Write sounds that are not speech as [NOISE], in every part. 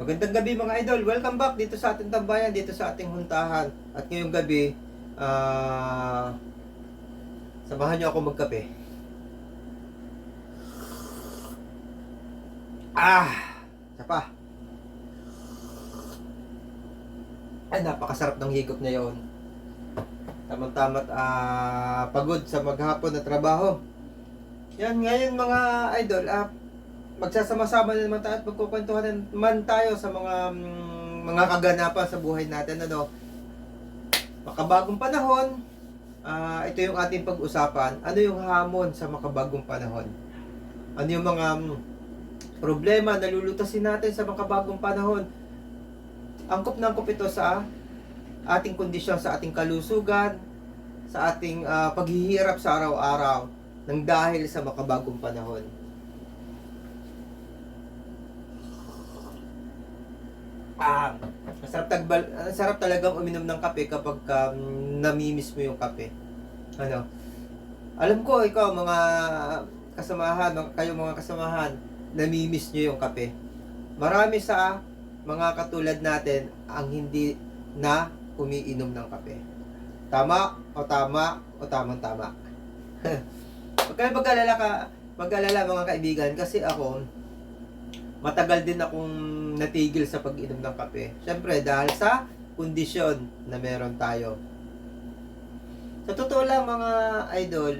Magandang gabi mga idol. Welcome back dito sa ating tambayan, dito sa ating huntahan. At ngayong gabi, ah samahan niyo ako magkape. Ah! Isa pa. Ay, napakasarap ng higop na yon. Tamang-tamat ah pagod sa maghapon na trabaho. Yan, ngayon mga idol, ah, magsasama-sama na naman tayo at magkukwentuhan naman tayo sa mga mm, mga kaganapan sa buhay natin ano? Makabagong panahon. Ah, ito yung ating pag-usapan. Ano yung hamon sa makabagong panahon? Ano yung mga mm, problema na lulutasin natin sa makabagong panahon? Angkop na angkop ito sa ating kondisyon sa ating kalusugan sa ating ah, paghihirap sa araw-araw ng dahil sa makabagong panahon Ah, masarap tagbal, sarap talagang uminom ng kape kapag um, namimiss mo yung kape. Ano? Alam ko ikaw mga kasamahan, mga, kayo mga kasamahan, namimiss nyo yung kape. Marami sa mga katulad natin ang hindi na umiinom ng kape. Tama o tama o tamang tama. [LAUGHS] Huwag kayo mag-alala ka, mag-alala mga kaibigan kasi ako, matagal din akong natigil sa pag-inom ng kape. Siyempre, dahil sa kondisyon na meron tayo. Sa totoo lang mga idol,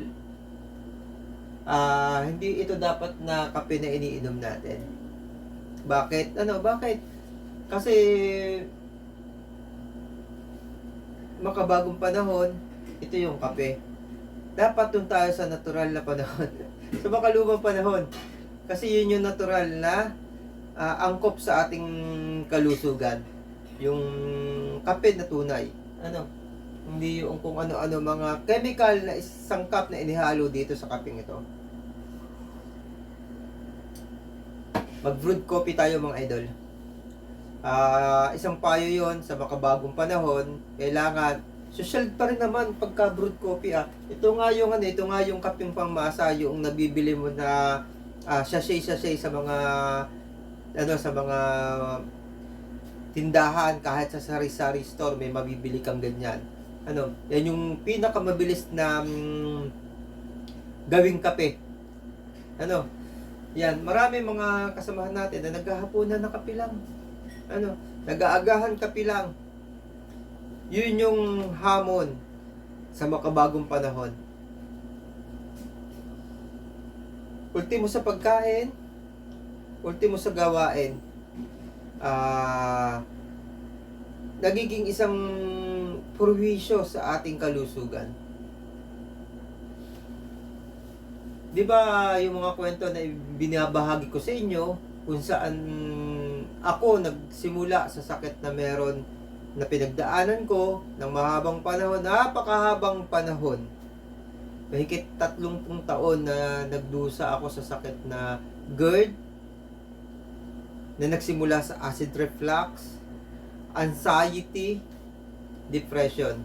ah hindi ito dapat na kape na iniinom natin. Bakit? Ano, bakit? Kasi makabagong panahon, ito yung kape. Dapat dun tayo sa natural na panahon. [LAUGHS] sa makalumang panahon. Kasi yun yung natural na ah, angkop sa ating kalusugan. Yung kape na tunay. Ano? Hindi yung kung ano-ano mga chemical na sangkap na inihalo dito sa kapeng ito. Mag-brewed coffee tayo mga idol. Ah, isang payo yon sa makabagong panahon, kailangan social pa rin naman pagka brewed coffee ah. Ito nga yung ano, ito nga yung kapeng pangmasa, yung nabibili mo na ah, sachet-sachet sa mga ano sa mga tindahan kahit sa sari-sari store may mabibili kang ganyan. Ano, yan yung pinakamabilis na mm, gawing kape. Ano? Yan, marami mga kasamahan natin na naghahaponan na kape lang. Ano, nag-aagahan kape lang. Yun yung hamon sa makabagong panahon. Ultimo sa pagkain, ultimo sa gawain, ah, nagiging isang purwisyo sa ating kalusugan. Di ba yung mga kwento na binabahagi ko sa inyo kung saan ako nagsimula sa sakit na meron na pinagdaanan ko ng mahabang panahon, napakahabang panahon. Mahigit tatlong taon na nagdusa ako sa sakit na GERD, na nagsimula sa acid reflux, anxiety, depression.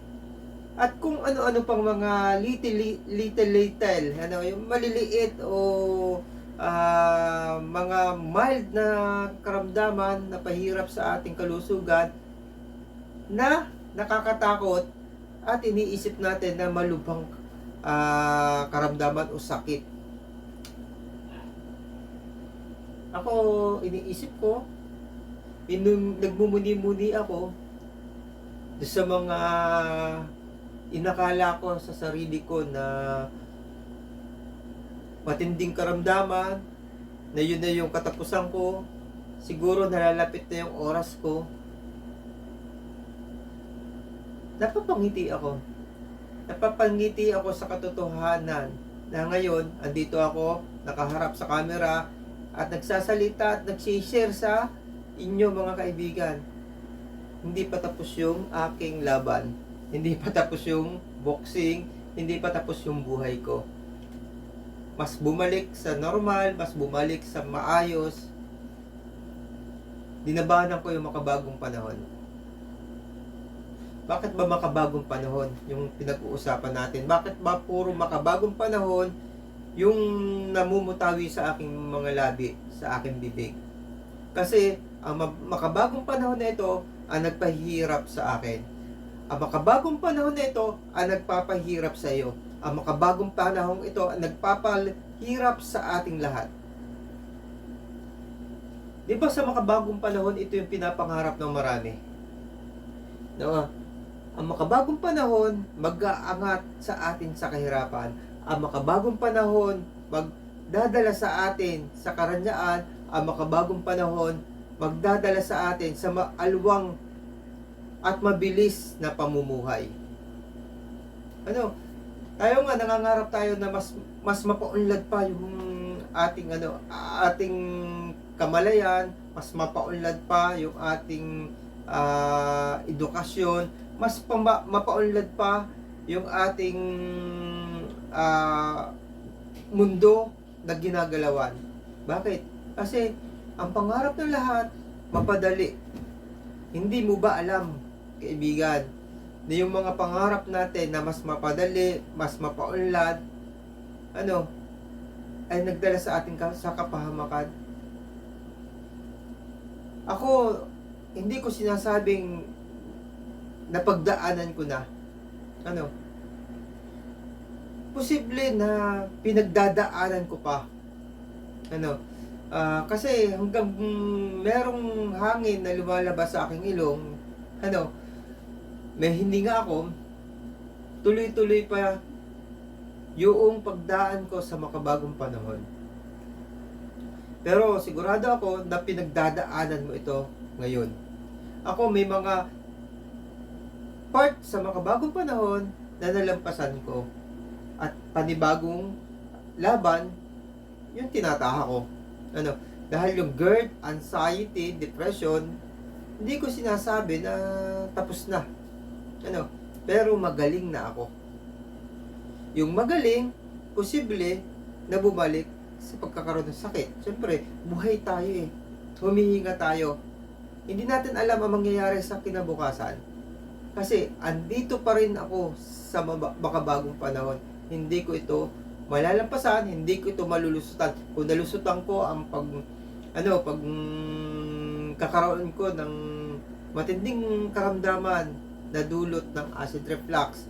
At kung ano-ano pang mga little little little, ano, yung maliliit o ah, mga mild na karamdaman na pahirap sa ating kalusugan na nakakatakot at iniisip natin na malubhang ah, karamdaman o sakit. Ako, iniisip ko, inum, nagmumuni-muni ako sa mga inakala ko sa sarili ko na matinding karamdaman, na yun na yung katapusan ko, siguro nalalapit na yung oras ko, napapangiti ako. Napapangiti ako sa katotohanan na ngayon, andito ako, nakaharap sa camera, at nagsasalita at nagsishare sa inyo mga kaibigan. Hindi pa tapos yung aking laban. Hindi pa tapos yung boxing. Hindi pa tapos yung buhay ko. Mas bumalik sa normal, mas bumalik sa maayos. Dinabanan ko yung makabagong panahon. Bakit ba makabagong panahon yung pinag-uusapan natin? Bakit ba puro makabagong panahon yung namumutawi sa aking mga labi, sa aking bibig? Kasi Ang ma- makabagong panahon na ito ang nagpahirap sa akin. Ang makabagong panahon na ito ang nagpapahirap sa iyo. Ang makabagong panahon ito ang nagpapahirap sa ating lahat. Di ba sa makabagong panahon, ito yung pinapangarap ng marami. No? Ang makabagong panahon, mag-aangat sa atin sa kahirapan. Ang makabagong panahon, magdadala sa atin sa karanyaan. Ang makabagong panahon, magdadala sa atin sa maalwang at mabilis na pamumuhay. Ano? Tayo nga nangangarap tayo na mas mas mapaunlad pa yung ating ano ating kamalayan, mas mapaunlad pa yung ating ah, edukasyon, mas pama, mapaunlad pa yung ating ah, mundo na ginagalawan. Bakit? Kasi ang pangarap ng lahat, mapadali. Hindi mo ba alam, kaibigan, na yung mga pangarap natin na mas mapadali, mas mapaunlad, ano, ay nagdala sa ating sa kapahamakan. Ako, hindi ko sinasabing napagdaanan ko na. Ano? Posible na pinagdadaanan ko pa. Ano? Ah, kasi hanggang mm, merong hangin na lumalabas sa aking ilong, ano, may hindi nga ako, tuloy-tuloy pa yung pagdaan ko sa makabagong panahon. Pero sigurado ako na pinagdadaanan mo ito ngayon. Ako may mga part sa makabagong panahon na nalampasan ko. At panibagong laban, yung tinataha ko. Ano, dahil yung GERD, anxiety, depression, hindi ko sinasabi na tapos na. Ano, pero magaling na ako. Yung magaling, posible na bumalik sa pagkakaroon ng sakit. Siyempre, buhay tayo eh. Humihinga tayo. Hindi natin alam ang mangyayari sa kinabukasan. Kasi andito pa rin ako sa makabagong panahon. Hindi ko ito malalampasan, hindi ko ito malulusutan. Kung nalusutan ko ang pag ano, pag mm, kakaroon ko ng matinding karamdaman na dulot ng acid reflux.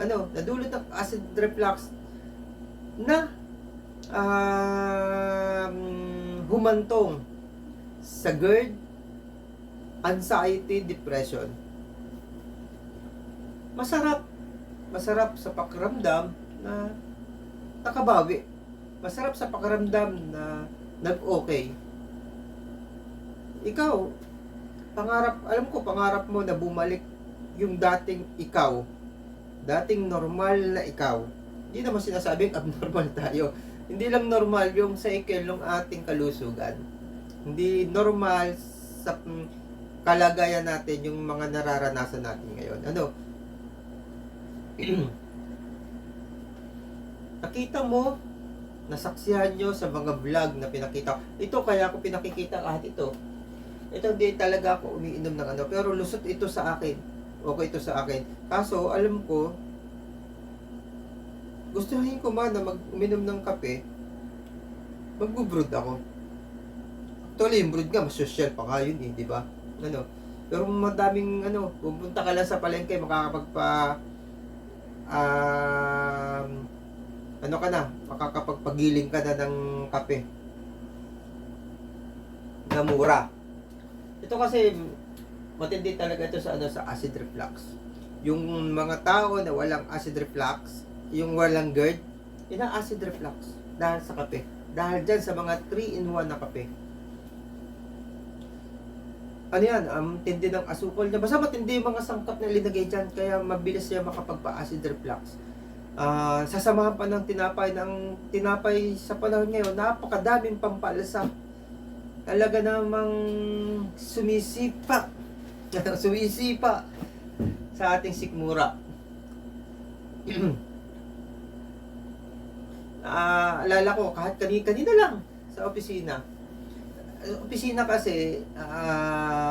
Ano, nadulot ng acid reflux na um, humantong sa GERD, anxiety, depression. Masarap. Masarap sa pakiramdam na nakabawi. Masarap sa pakiramdam na nag-okay. Ikaw, pangarap, alam ko pangarap mo na bumalik yung dating ikaw. Dating normal na ikaw. Hindi naman sinasabing abnormal [LAUGHS] tayo. Hindi lang normal yung cycle ng ating kalusugan. Hindi normal sa kalagayan natin yung mga nararanasan natin ngayon. Ano? [CLEARS THROAT] Nakita mo, nasaksihan nyo sa mga vlog na pinakita. Ito kaya ako pinakikita kahit ito. Ito hindi talaga ako umiinom ng ano. Pero lusot ito sa akin. Okay ito sa akin. Kaso, alam ko, gustuhin ko man na mag uminom ng kape, magbubrod ako. Actually, yung brood nga, mas social pa nga yun eh, di ba? Ano, pero madaming ano, pupunta ka lang sa palengke, makakapagpa um, ano ka na, makakapagpagiling ka na ng kape na mura. Ito kasi matindi talaga ito sa ano sa acid reflux. Yung mga tao na walang acid reflux, yung walang GERD, yun acid reflux dahil sa kape. Dahil dyan sa mga 3-in-1 na kape. Ano yan, um, tindi ng asukal niya. Basta matindi yung mga sangkap na linagay dyan, kaya mabilis siya makapagpa-acid reflux. Ah, sasamahan pa ng tinapay ng tinapay sa panahon ngayon, napakadaming pampalasa. Talaga namang sumisipa. [LAUGHS] sumisipa sa ating sikmura. [CLEARS THROAT] Ah, alala ko kahit kanina, kanina lang sa opisina. Uh, Opisina kasi ah,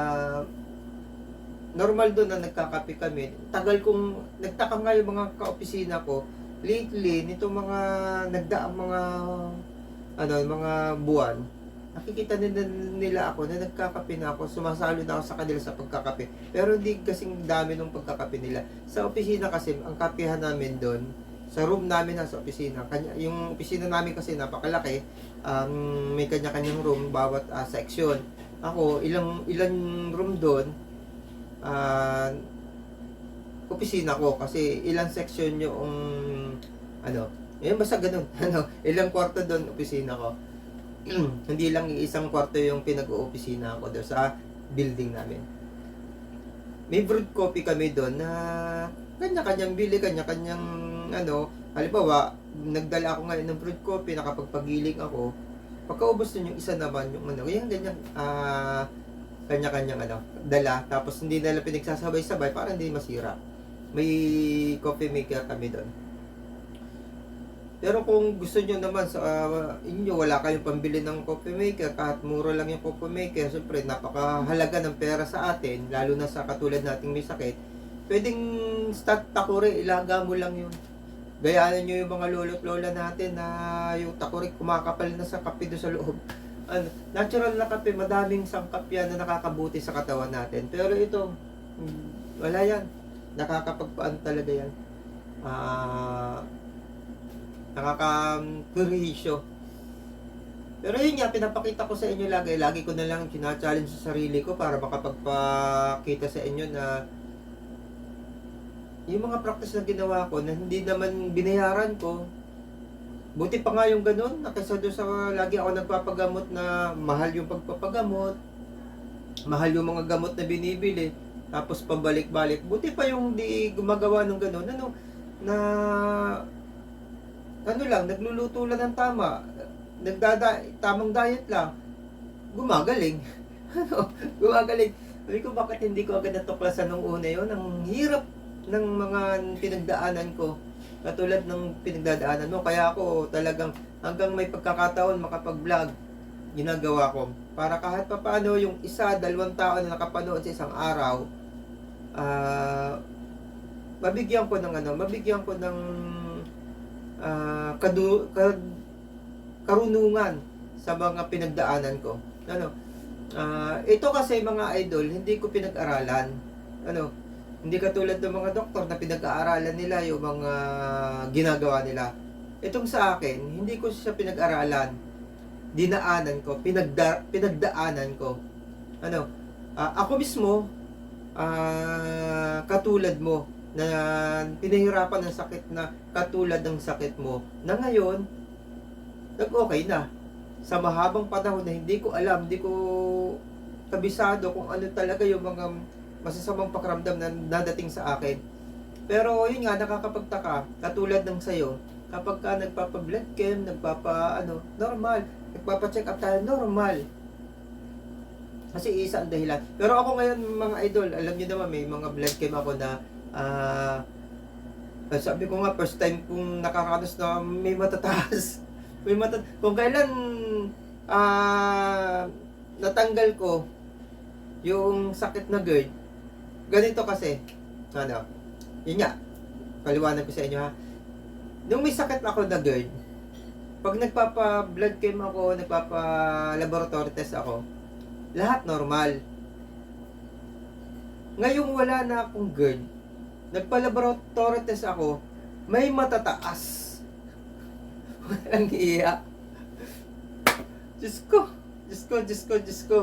normal doon na nagkakape kami. Tagal kong nagtaka nga yung mga kaopisina ko lately nitong mga nagdaang mga ano mga buwan nakikita nila, nila ako na nagkakape na ako, sumasalo na ako sa kanila sa pagkakape. Pero hindi kasing dami ng pagkakape nila. Sa opisina kasi, ang kapehan namin doon, sa room namin na sa opisina, kanya, yung opisina namin kasi napakalaki, um, may kanya-kanyang room, bawat ah, section. Ako, ilang ilang room doon, ah, opisina ko kasi ilang section yung ano, yun basta ganun, [LAUGHS] ano, ilang kwarto doon opisina ko. [CLEARS THROAT] Hindi lang isang kwarto yung pinag-oopisina ko doon sa building namin. May brewed coffee kami doon na kanya-kanyang bili, kanya-kanyang ano, halimbawa, nagdala ako ngayon ng brewed coffee, nakapagpagiling ako, pagkaubos nun yung isa naman, yung ano, yung ganyan, ah, kanya-kanyang ano, dala, tapos hindi nila pinagsasabay-sabay para hindi masira. May coffee maker kami doon. Pero kung gusto nyo naman sa ah, inyo, wala kayong pambili ng coffee maker, kahit mura lang yung coffee maker, syempre napakahalaga ng pera sa atin, lalo na sa katulad nating may sakit, pwedeng start takore, ilaga mo lang yun. Gayaan nyo yung mga lolo't lola natin na yung takore kumakapal na sa kape sa loob. Ano, natural na kape, madaming sangkap yan na nakakabuti sa katawan natin. Pero ito, hmm, wala yan. Nakakapagpaan talaga yan. Ah, nakaka-perhisyo. Pero yun nga, pinapakita ko sa inyo lagi. Lagi ko na lang challenge sa sarili ko para makapagpakita sa inyo na yung mga practice na ginawa ko na hindi naman binayaran ko, buti pa nga yung ganun, na kaysa doon sa lagi ako nagpapagamot na mahal yung pagpapagamot, mahal yung mga gamot na binibili, tapos pabalik-balik. Buti pa yung di gumagawa ng ganun, ano, na ano lang, nagluluto lang ng tama, nagdada, tamang diet lang, gumagaling. [LAUGHS] ano, gumagaling. Sabi ko, bakit hindi ko agad natuklasan nung una yun? Ang hirap ng mga pinagdaanan ko. Katulad ng pinagdadaanan mo. Kaya ako talagang hanggang may pagkakataon makapag-vlog, ginagawa ko. Para kahit pa yung isa, dalawang tao na nakapanood sa isang araw, ah, mabigyan ko ng ano, mabigyan ko ng ah, kadu, kad, karunungan sa mga pinagdaanan ko. Ano? Ah, ito kasi mga idol, hindi ko pinag-aralan. Ano? Hindi katulad ng mga doktor na pinag-aaralan nila yung mga ginagawa nila. Itong sa akin, hindi ko siya pinag-aralan. Dinaanan ko, pinagda, pinagdaanan ko. Ano? ah, ako mismo, ah, katulad mo, na pinahirapan ng sakit na katulad ng sakit mo, na ngayon, nag-okay na. Sa mahabang panahon na hindi ko alam, hindi ko kabisado kung ano talaga yung mga masasamang pakiramdam na nadating sa akin. Pero yun nga, nakakapagtaka, katulad ng sayo, kapag ka nagpapa-blood chem, nagpapa, ano, normal, nagpapa-check up tayo, normal. Kasi isa ang dahilan. Pero ako ngayon, mga idol, alam niyo naman, may mga blood chem ako na, ah, sabi ko nga, first time kong nakakaranas na may matataas. [LAUGHS] may matat Kung kailan, ah, natanggal ko, yung sakit na GERD, ganito kasi, ano, yun nga, paliwanag ko sa inyo ha. Nung may sakit ako na GERD, pag nagpapa-blood chem ako, nagpapa-laboratory test ako, lahat normal. Ngayong wala na akong GERD, nagpa-laboratory test ako, may matataas. [LAUGHS] Walang iya. Diyos ko, Diyos ko, Diyos ko, Diyos ko.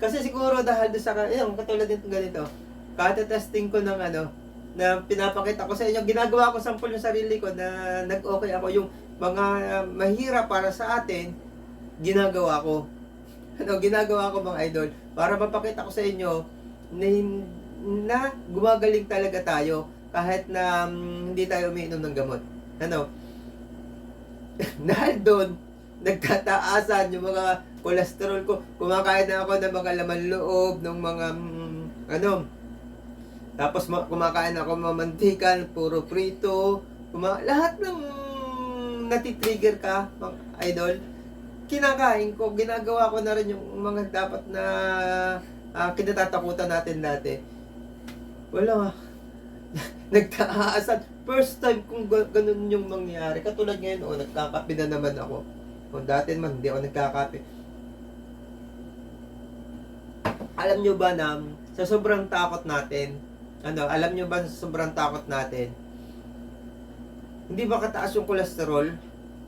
Kasi siguro dahil doon sa, ayun, katulad nito ganito, kada testing ko ng ano, na pinapakita ko sa inyo, ginagawa ko sample yung sarili ko na nag-okay ako. Yung mga mahirap para sa atin, ginagawa ko. [LAUGHS] Ano, ginagawa ko mga idol, para mapakita ko sa inyo na, na gumagaling talaga tayo kahit na mm, hindi tayo umiinom ng gamot. Ano? [LAUGHS] Dahil doon, nagtataasan yung mga cholesterol ko. Kumakain na ako ng mga laman loob, ng mga, mm, ano, tapos ma- kumakain ako ng mantika, puro prito, kuma lahat ng natitrigger ka, mga idol, kinakain ko, ginagawa ko na rin yung mga dapat na ah, kinatatakutan natin dati. Wala [LAUGHS] nga. Nagtaasan. First time kung ga- ganun yung mangyari. Katulad ngayon, oh, nagkakape na naman ako. Kung dati man, hindi ako nagkakape. alam nyo ba na sa sobrang takot natin, ano, alam nyo ba sobrang takot natin, hindi ba kataas yung kolesterol?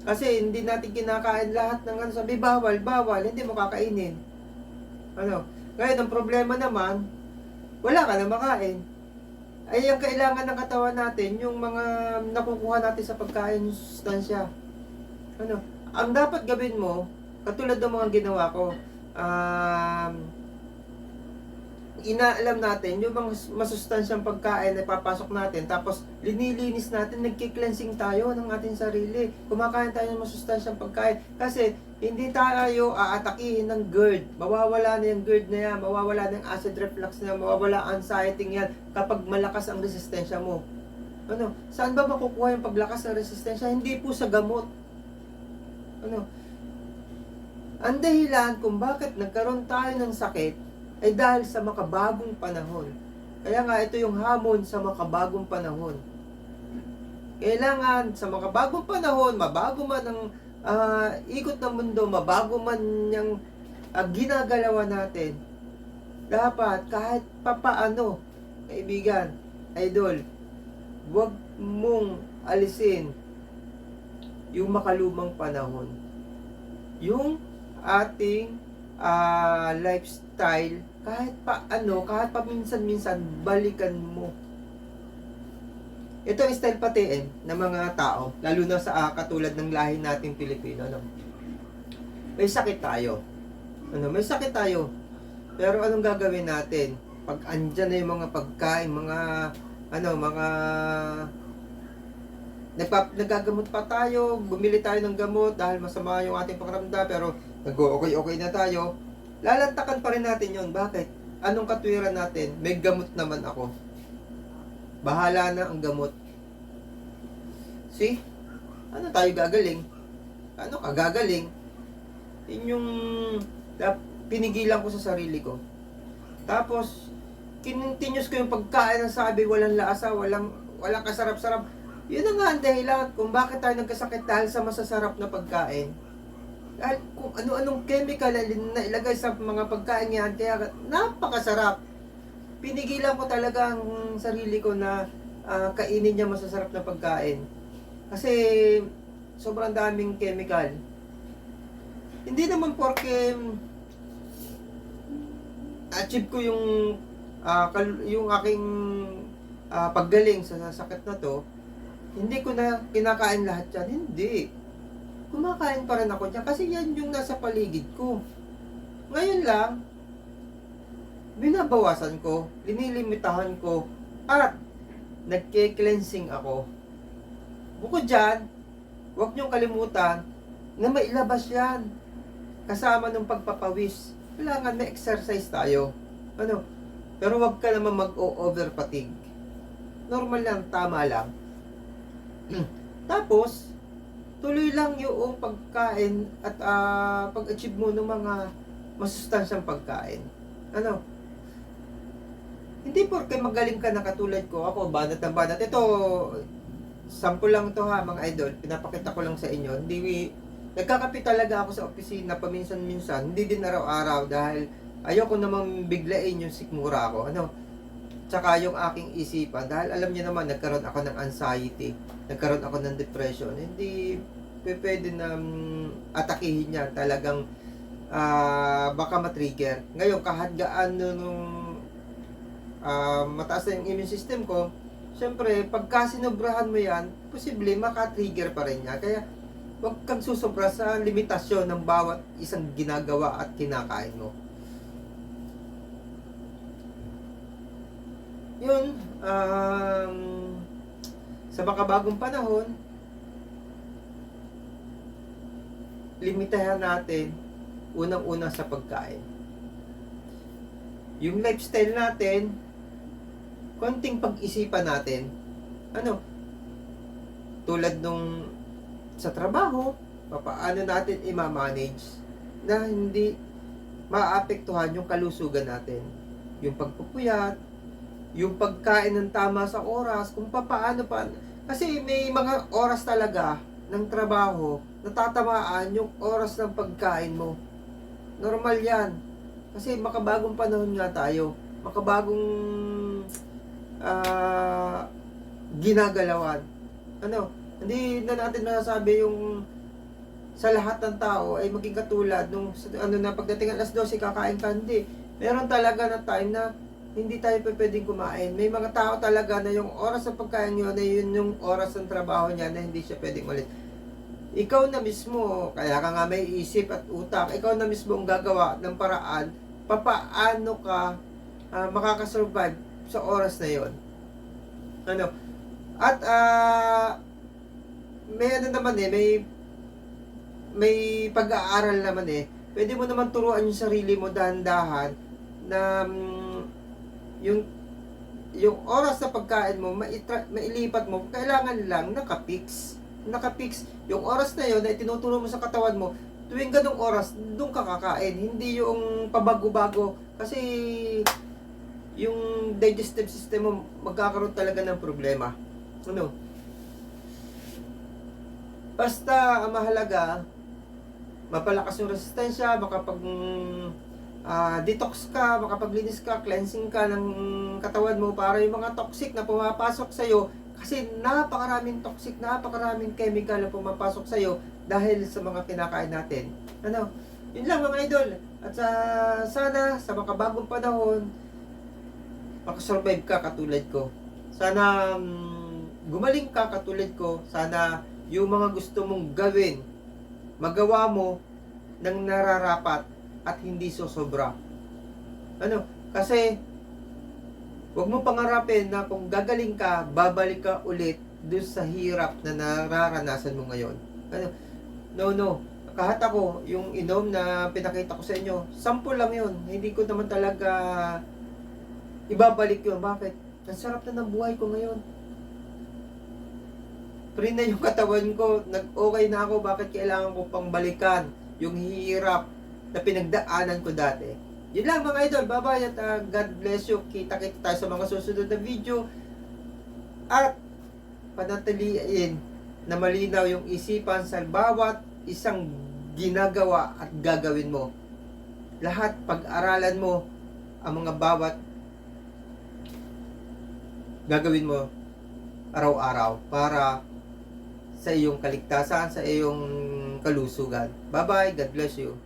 Kasi hindi natin kinakain lahat ng ano, sabi bawal, bawal, hindi mo kakainin. Ano? Ngayon, ang problema naman, wala ka na makain. Ay, ang kailangan ng katawan natin, yung mga nakukuha natin sa pagkain, yung sustansya. Ano? Ang dapat gawin mo, katulad ng mga ginawa ko, um, inaalam natin yung mga masustansyang pagkain na papasok natin tapos linilinis natin nagki-cleansing tayo ng ating sarili. Kumakain tayo ng masustansyang pagkain. Kasi hindi tayo aatakihin ng GERD. Mawawala na yung GERD na yan mawawala na yung acid reflux na yan mawawala anxiety yan kapag malakas ang resistensya mo. Ano? Saan ba makukuha yung paglakas ng resistensya? Hindi po sa gamot. Ano? Ang dahilan kung bakit nagkaroon tayo ng sakit ay dahil sa makabagong panahon. Kaya nga ito yung hamon sa makabagong panahon. Kailangan sa makabagong panahon, mabago man ang ah, ikot ng mundo, mabago man yung ah, ginagalawan natin, dapat kahit papaano, kaibigan, idol, huwag mong alisin yung makalumang panahon. Yung ating ah, lifestyle, kahit pa ano, kahit pa minsan-minsan, balikan mo. Ito ang style patiin ng mga tao, lalo na sa ah, katulad ng lahi nating Pilipino. Ano? May sakit tayo. Ano, may sakit tayo. Pero anong gagawin natin? Pag andyan na yung mga pagkain, mga ano, mga nagpa, nagagamot pa tayo, bumili tayo ng gamot dahil masama yung ating pakiramdam, pero nag-okay-okay na tayo, lalantakan pa rin natin yon Bakit? Anong katwiran natin? May gamot naman ako. Bahala na ang gamot. See? Ano tayo gagaling? Ano ka gagaling? Yun yung pinigilan ko sa sarili ko. Tapos, continuous ko yung pagkain ng sabi, walang lasa, walang, walang kasarap-sarap. Yun na nga ang dahilan kung bakit tayo nagkasakit dahil sa masasarap na pagkain. Dahil kung ano-anong chemical na ilagay sa mga pagkain yan, kaya napakasarap. Pinigilan ko talaga ang sarili ko na ah, kainin niya masasarap na pagkain. Kasi sobrang daming chemical. Hindi naman porke achieve ko yung kal- yung aking ah, paggaling sa sakit na to, hindi ko na kinakain lahat yan. Hindi. Kumakain pa rin ako dyan kasi yan yung nasa paligid ko. Ngayon lang, binabawasan ko, linilimitahan ko, at nagke-cleansing ako. Bukod dyan, huwag niyong kalimutan na mailabas yan. Kasama ng pagpapawis. Kailangan may exercise tayo. Ano? Pero huwag ka naman fatigue. Normal lang, tama lang. [CLEARS THROAT] Tapos, tuloy lang yung pagkain at ah, pag-achieve mo ng mga masustansyang pagkain. Ano? Hindi porke magaling ka na katulad ko, ako banat na banat. Ito, sample lang to ha mga idol, pinapakita ko lang sa inyo. Hindi, nagkakape talaga ako sa opisina paminsan-minsan, hindi din araw-araw dahil ayoko namang biglain yung sikmura ko. Ano? Tsaka yung aking isipan, dahil alam niyo naman, nagkaroon ako ng anxiety, nagkaroon ako ng depression, hindi pwede na mm, atakihin niya talagang ah, baka matrigger. Ngayon, kahit gaano nung ah, mataas na yung immune system ko, syempre, pagka sinobrahan mo yan, posible maka-trigger pa rin niya. Kaya, huwag kang susobra sa limitasyon ng bawat isang ginagawa at kinakain mo. Yun, um, sa makabagong panahon, limitahan natin unang-una sa pagkain. Yung lifestyle natin, konting pag-isipan natin, ano, tulad nung sa trabaho, papaano natin i-manage na hindi maapektuhan yung kalusugan natin. Yung pagpupuyat, yung pagkain ng tama sa oras, kung papaano pa. Kasi may mga oras talaga ng trabaho, natatamaan yung oras ng pagkain mo. Normal yan. Kasi makabagong panahon nga tayo. Makabagong ah, ginagalawan. Ano, hindi na natin masasabi yung sa lahat ng tao ay maging katulad nung ano na pagdating alas 12 kakain ka hindi. Meron talaga na time na hindi tayo pwedeng kumain. May mga tao talaga na yung oras sa pagkain nyo na yun yung oras ng trabaho niya na hindi siya pwedeng ulit. Ikaw na mismo, kaya ka nga may isip at utak, ikaw na mismo ang gagawa ng paraan papaano ka ah, makakasurvive sa oras na yon. Ano? At ah may ano naman eh, may may pag-aaral naman eh. Pwede mo naman turuan yung sarili mo dahan-dahan na mm, yung yung oras sa pagkain mo, maitra, mailipat mo, kailangan lang nakapix. Nakapix. Yung oras na yon na itinuturo mo sa katawan mo, tuwing ganong oras, doon ka kakain. Hindi yung pabago-bago. Kasi yung digestive system mo, magkakaroon talaga ng problema. Ano? Basta ang mahalaga, mapalakas yung resistensya, makapag ah, detox ka, makapaglinis ka, cleansing ka ng katawan mo para yung mga toxic na pumapasok sa iyo kasi napakaraming toxic, napakaraming chemical na pumapasok sa iyo dahil sa mga kinakain natin. Ano? Yun lang mga idol. At sa sana sa makabagong panahon makasurvive ka katulad ko. Sana mm, gumaling ka katulad ko. Sana yung mga gusto mong gawin, magawa mo ng nararapat at hindi sosobra. Ano? Kasi, huwag mo pangarapin na kung gagaling ka, babalik ka ulit dun sa hirap na nararanasan mo ngayon. Ano? No, no. Kahit ako, yung inom na pinakita ko sa inyo, sample lang yun. Hindi ko naman talaga ibabalik yun. Bakit? Ang sarap na ng buhay ko ngayon. Free na yung [LAUGHS] katawan ko. Nag-okay na ako. Bakit kailangan ko pang balikan yung hirap na pinagdaanan ko dati. Yun lang mga idol. Bye-bye at uh, God bless you. Kita-kita tayo sa mga susunod na video. At panatiliin na malinaw yung isipan sa bawat isang ginagawa at gagawin mo. Lahat pag-aralan mo ang mga bawat gagawin mo araw-araw para sa iyong kaligtasan, sa iyong kalusugan. Bye-bye. God bless you.